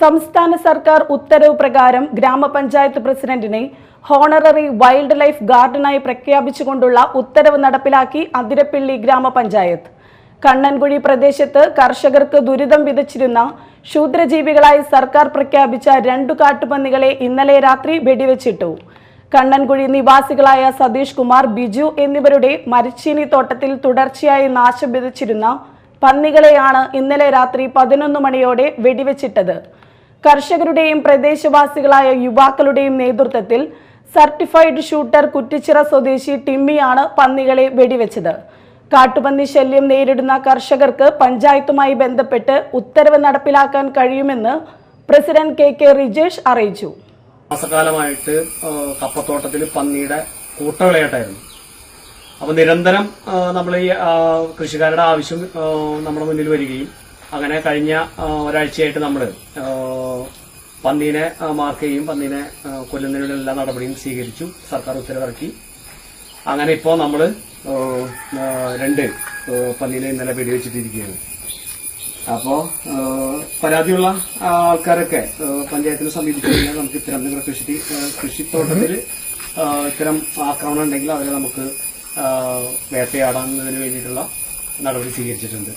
സംസ്ഥാന സർക്കാർ ഉത്തരവ് പ്രകാരം ഗ്രാമപഞ്ചായത്ത് പ്രസിഡന്റിനെ ഹോണററി വൈൽഡ് ലൈഫ് ഗാർഡനായി പ്രഖ്യാപിച്ചുകൊണ്ടുള്ള ഉത്തരവ് നടപ്പിലാക്കി അതിരപ്പിള്ളി ഗ്രാമപഞ്ചായത്ത്. കണ്ണൻകുഴി പ്രദേശത്ത് കർഷകർക്ക് ദുരിതം വിതച്ചിരുന്ന ക്ഷൂദ്രജീവികളായി സർക്കാർ പ്രഖ്യാപിച്ച രണ്ടു കാട്ടുപന്നികളെ ഇന്നലെ രാത്രി വെടിവെച്ചിട്ടു. കണ്ണൻകുഴി നിവാസികളായ സതീഷ് കുമാർ ബിജു എന്നിവരുടെ മരിച്ചീനി തോട്ടത്തിൽ തുടർച്ചയായി നാശം വിതച്ചിരുന്ന പന്നികളെയാണ് ഇന്നലെ രാത്രി പതിനൊന്ന് മണിയോടെ വെടിവെച്ചിട്ടത്. കർഷകരുടെയും പ്രദേശവാസികളായ യുവാക്കളുടെയും നേതൃത്വത്തിൽ സർട്ടിഫൈഡ് ഷൂട്ടർ കുറ്റിച്ചിറ സ്വദേശി ടിമ്മിയാണ് പന്നികളെ വെടിവെച്ചത്. കാട്ടുപന്നി ശല്യം നേരിടുന്ന കർഷകർക്ക് പഞ്ചായത്തുമായി ബന്ധപ്പെട്ട് ഉത്തരവ് നടപ്പിലാക്കാൻ കഴിയുമെന്ന് പ്രസിഡന്റ് കെ കെ റിജേഷ് അറിയിച്ചു. മാസകാലമായിട്ട് കപ്പത്തോട്ടത്തിൽ പന്നിയുടെ കൂട്ടവിളയായിട്ടായിരുന്നു. അപ്പൊ നിരന്തരം നമ്മൾ ഈ കൃഷിക്കാരുടെ ആവശ്യം നമ്മുടെ മുന്നിൽ വരികയും അങ്ങനെ കഴിഞ്ഞ ഒരാഴ്ചയായിട്ട് നമ്മൾ പന്നീനെ മാർക്ക് ചെയ്യും പന്നീനെ കൊല്ലുന്നതിനുള്ള എല്ലാ നടപടിയും സ്വീകരിച്ചു. സർക്കാർ ഉത്തരവിറക്കി. അങ്ങനെ ഇപ്പോൾ നമ്മൾ രണ്ട് പന്നീനെ ഇന്നലെ വെടിവെച്ചിട്ടിരിക്കുകയാണ്. അപ്പോൾ പരാതിയുള്ള ആൾക്കാരൊക്കെ പഞ്ചായത്തിനെ സമീപിച്ചു കഴിഞ്ഞാൽ നമുക്ക് ഇത്തരം നിങ്ങളുടെ കൃഷി കൃഷിത്തോട്ടത്തിൽ ഇത്തരം ആക്രമണം ഉണ്ടെങ്കിൽ അവരെ നമുക്ക് വേട്ടയാടാൻ വേണ്ടിയിട്ടുള്ള നടപടി സ്വീകരിച്ചിട്ടുണ്ട്.